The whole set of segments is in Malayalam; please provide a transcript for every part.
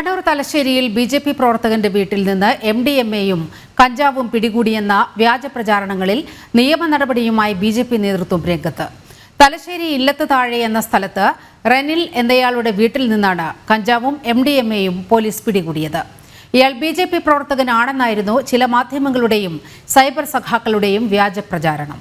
കണ്ണൂർ തലശ്ശേരിയിൽ ബി ജെ പി പ്രവർത്തകന്റെ വീട്ടിൽ നിന്ന് എം ഡി എം എയും കഞ്ചാവും പിടികൂടിയെന്ന വ്യാജ പ്രചാരണങ്ങളിൽ നിയമ നടപടിയുമായി ബി ജെ പി നേതൃത്വം രംഗത്ത്. തലശ്ശേരി ഇല്ലത്ത് താഴെ എന്ന സ്ഥലത്ത് റെനിൽ എന്നയാളുടെ വീട്ടിൽ നിന്നാണ് കഞ്ചാവും എം ഡി എം എയും പോലീസ് പിടികൂടിയത്. ഇയാൾ ബി ജെ പി പ്രവർത്തകനാണെന്നായിരുന്നു ചില മാധ്യമങ്ങളുടെയും സൈബർ സഖാക്കളുടെയും വ്യാജ പ്രചാരണം.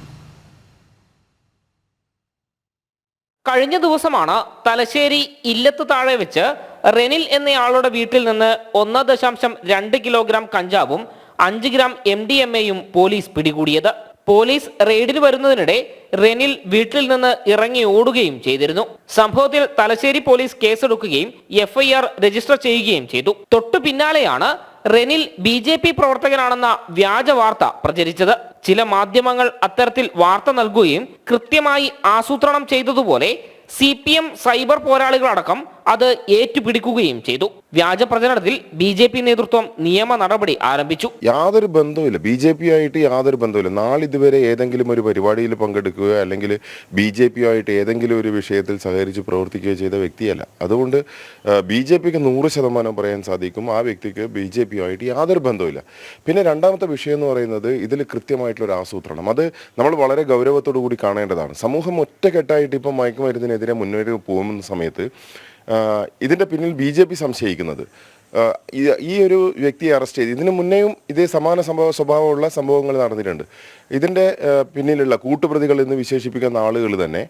കഴിഞ്ഞ ദിവസമാണ് തലശ്ശേരി ഇല്ലത്ത് താഴെ വെച്ച് റെനിൽ എന്നയാളുടെ വീട്ടിൽ നിന്ന് ഒന്ന് ദശാംശം രണ്ട് കിലോഗ്രാം കഞ്ചാവും അഞ്ച് ഗ്രാം എം ഡി എം എയും പോലീസ് പിടികൂടിയത്. പോലീസ് റെയ്ഡിന് വരുന്നതിനിടെ റെനിൽ വീട്ടിൽ നിന്ന് ഇറങ്ങി ഓടുകയും ചെയ്തിരുന്നു. സംഭവത്തിൽ തലശ്ശേരി പോലീസ് കേസെടുക്കുകയും എഫ്ഐആർ രജിസ്റ്റർ ചെയ്യുകയും ചെയ്തു. തൊട്ടു പിന്നാലെയാണ് റെനിൽ ബി ജെ പി പ്രവർത്തകനാണെന്ന വ്യാജ വാർത്ത പ്രചരിച്ചത്. ചില മാധ്യമങ്ങൾ അത്തരത്തിൽ വാർത്ത നൽകുകയും കൃത്യമായി ആസൂത്രണം ചെയ്തതുപോലെ സി പി എം സൈബർ പോരാളികളടക്കം അത് ഏറ്റുപിടിക്കുകയും ചെയ്തു. വ്യാജ പ്രചരണത്തിൽ ബി ജെ പി നേതൃത്വം നിയമ നടപടി ആരംഭിച്ചു. യാതൊരു ബന്ധവുമില്ല. ബി ജെ പി ആയിട്ട് യാതൊരു ബന്ധവുമില്ല. നാളിതുവരെ ഏതെങ്കിലും ഒരു പരിപാടിയിൽ പങ്കെടുക്കുക അല്ലെങ്കിൽ ബി ജെ പി ആയിട്ട് ഏതെങ്കിലും ഒരു വിഷയത്തിൽ സഹകരിച്ച് പ്രവർത്തിക്കുകയോ ചെയ്ത വ്യക്തിയല്ല. അതുകൊണ്ട് ബി ജെ പിക്ക് നൂറ് ശതമാനം പറയാൻ സാധിക്കും. ആ വ്യക്തിക്ക് ബി ജെ പി ആയിട്ട് യാതൊരു ബന്ധവുമില്ല. പിന്നെ രണ്ടാമത്തെ വിഷയം എന്ന് പറയുന്നത് ഇതിൽ കൃത്യമായിട്ടുള്ള ഒരു ആസൂത്രണം. അത് നമ്മൾ വളരെ ഗൗരവത്തോടു കൂടി കാണേണ്ടതാണ്. സമൂഹം ഒറ്റക്കെട്ടായിട്ട് ഇപ്പം മയക്കുമരുന്നിനെതിരെ മുന്നേറി പോകുന്ന സമയത്ത് ഇതിന്റെ പിന്നിൽ ബി ജെ പി സംശയിക്കുന്നത്. ഈ- ഒരു വ്യക്തിയെ അറസ്റ്റ് ചെയ്ത് ഇതിനു മുന്നേയും ഇതേ സമാന സംഭവ സ്വഭാവമുള്ള സംഭവങ്ങൾ നടന്നിട്ടുണ്ട്. ഇതിന്റെ പിന്നിലുള്ള കൂട്ടുപ്രതികൾ എന്ന് വിശേഷിപ്പിക്കുന്ന ആളുകൾ തന്നെ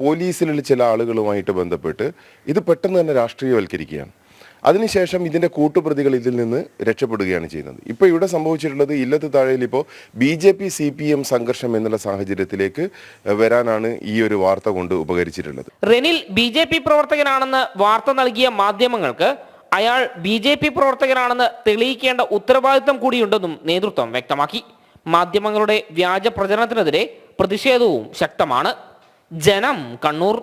പോലീസിലുള്ള ചില ആളുകളുമായിട്ട് ബന്ധപ്പെട്ട് ഇത് പെട്ടെന്ന് തന്നെ രാഷ്ട്രീയവൽക്കരിക്കുകയാണ്. അതിനുശേഷം ഇതിന്റെ കൂട്ടുപ്രതികൾ ഇതിൽ നിന്ന് രക്ഷപ്പെടുകയാണ് ചെയ്യുന്നത്. ഇപ്പോൾ ഇവിടെ സംഭവിച്ചിട്ടുള്ളത് ഇല്ലത്ത് താഴെയിൽ ഇപ്പോൾ B J P C P M സംഘർഷം എന്നുള്ള സാഹചര്യത്തിലേക്ക് വരാനാണ് ഈ ഒരു വാർത്ത കൊണ്ട് ഉപകരിച്ചിട്ടുള്ളത്. റെനിൽ ബി ജെ പി പ്രവർത്തകനാണെന്ന് വാർത്ത നൽകിയ മാധ്യമങ്ങൾക്ക് അയാൾ ബി ജെ പി പ്രവർത്തകനാണെന്ന് തെളിയിക്കേണ്ട ഉത്തരവാദിത്തം കൂടിയുണ്ടെന്നും നേതൃത്വം വ്യക്തമാക്കി. മാധ്യമങ്ങളുടെ വ്യാജ പ്രചരണത്തിനെതിരെ പ്രതിഷേധവും ശക്തമാണ്. ജനം കണ്ണൂർ